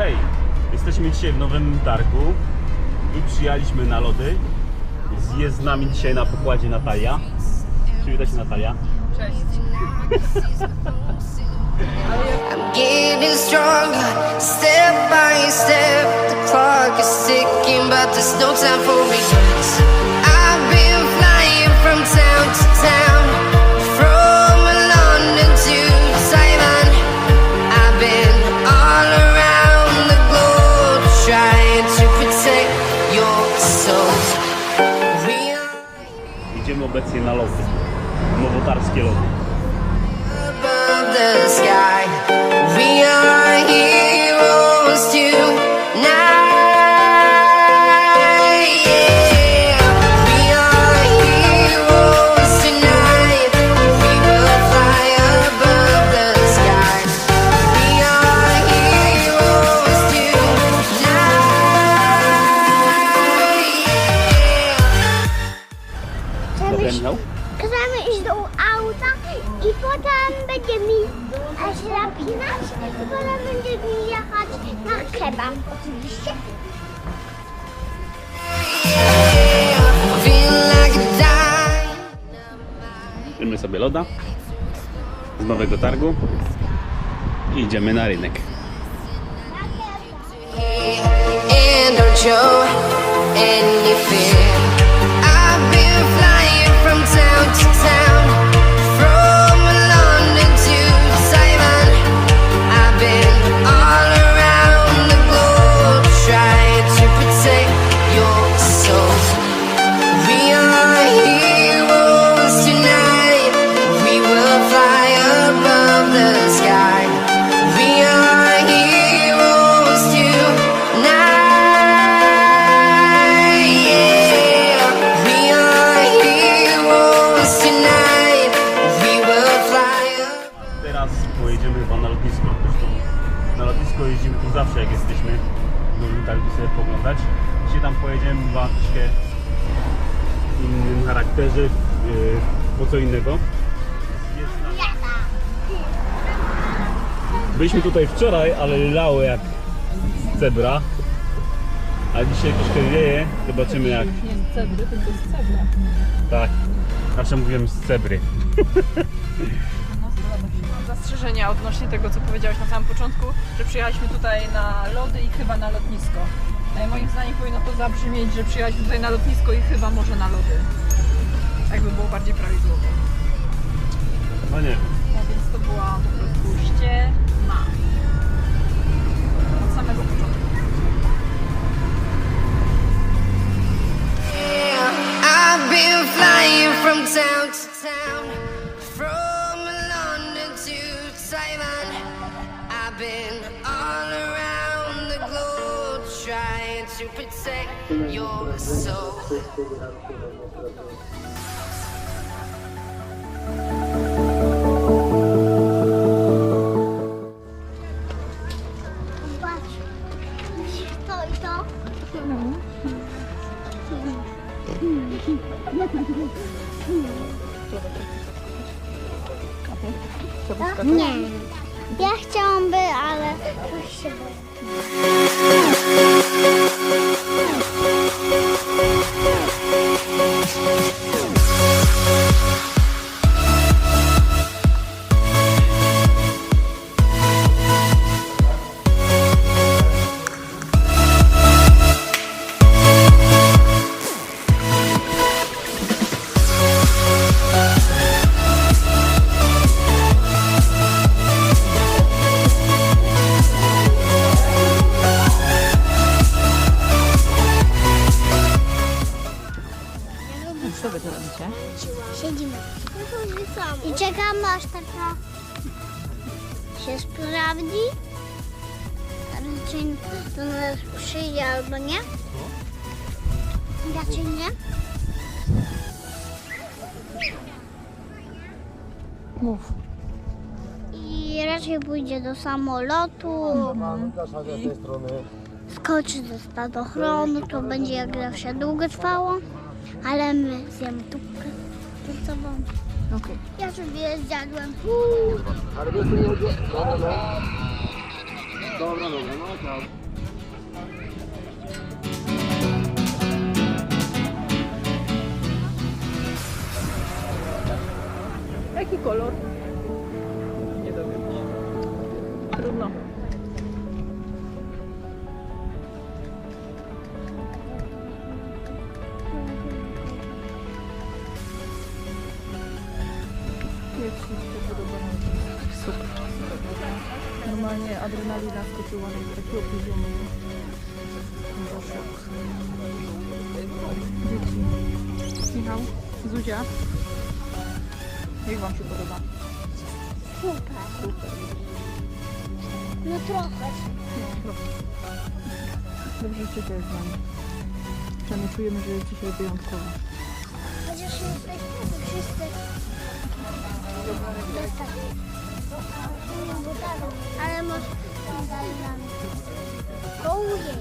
Hej, jesteśmy dzisiaj w Nowym Targu i przyjechaliśmy na lody. Jest z nami dzisiaj na pokładzie Natalia. Przywita się Natalia. Cześć. I'm getting stronger, step by step. The clock is ticking, but there's no time for regrets. Are Idziemy obecnie na lody. Michał? Chcemy iść do auta i potem będziemy e, się napinać i potem będziemy jechać na kebab oczywiście. Bierzemy sobie loda z Nowego Targu i idziemy na rynek. And don't show any fear. I've been Teraz pojedziemy chyba na lotnisko. Zresztą na lotnisko jeździmy tu zawsze jak jesteśmy w Nowym Targu sobie poglądać. Dzisiaj tam pojedziemy chyba troszkę w innym charakterze, po co innego. Byliśmy tutaj wczoraj, ale lało jak cebra. A dzisiaj troszkę wieje. Zobaczymy jak. Nie z cebry, tylko z cebra. Tak. Zawsze mówiłem z cebry. No, Mam zastrzeżenia odnośnie tego, co powiedziałeś na samym początku, że przyjechaliśmy tutaj na lody i chyba na lotnisko. E, Moim zdaniem powinno to zabrzmieć, że przyjechaliśmy tutaj na lotnisko i chyba może na lody. Tak by było bardziej prawidłowo. No nie wiem. No więc to była po prostu to protect your soul. Patrz, to. Nie, ja chciałam by, ale coś się boję. Aż taka się sprawdzi. Raczej do nas przyjdzie albo nie. Raczej nie. Mów. I raczej pójdzie do samolotu. Skoczy do spadochronu. To będzie jak zawsze długo trwało. Ale my zjemy tubkę przed sobą. Okej. Ja sobie zjadłem. Adrenalina skoczyła na takiego poziomu. że szok. Dzieci. Michał, Zuzia. Jak Wam się podoba? Super. No trochę. Dobrze, że Ciebie jest z nami. Przynajmniej czujemy, że jest dzisiaj wyjątkowo. Chociaż jesteśmy wszyscy dostali. Ale może dalej nami. Kołuje.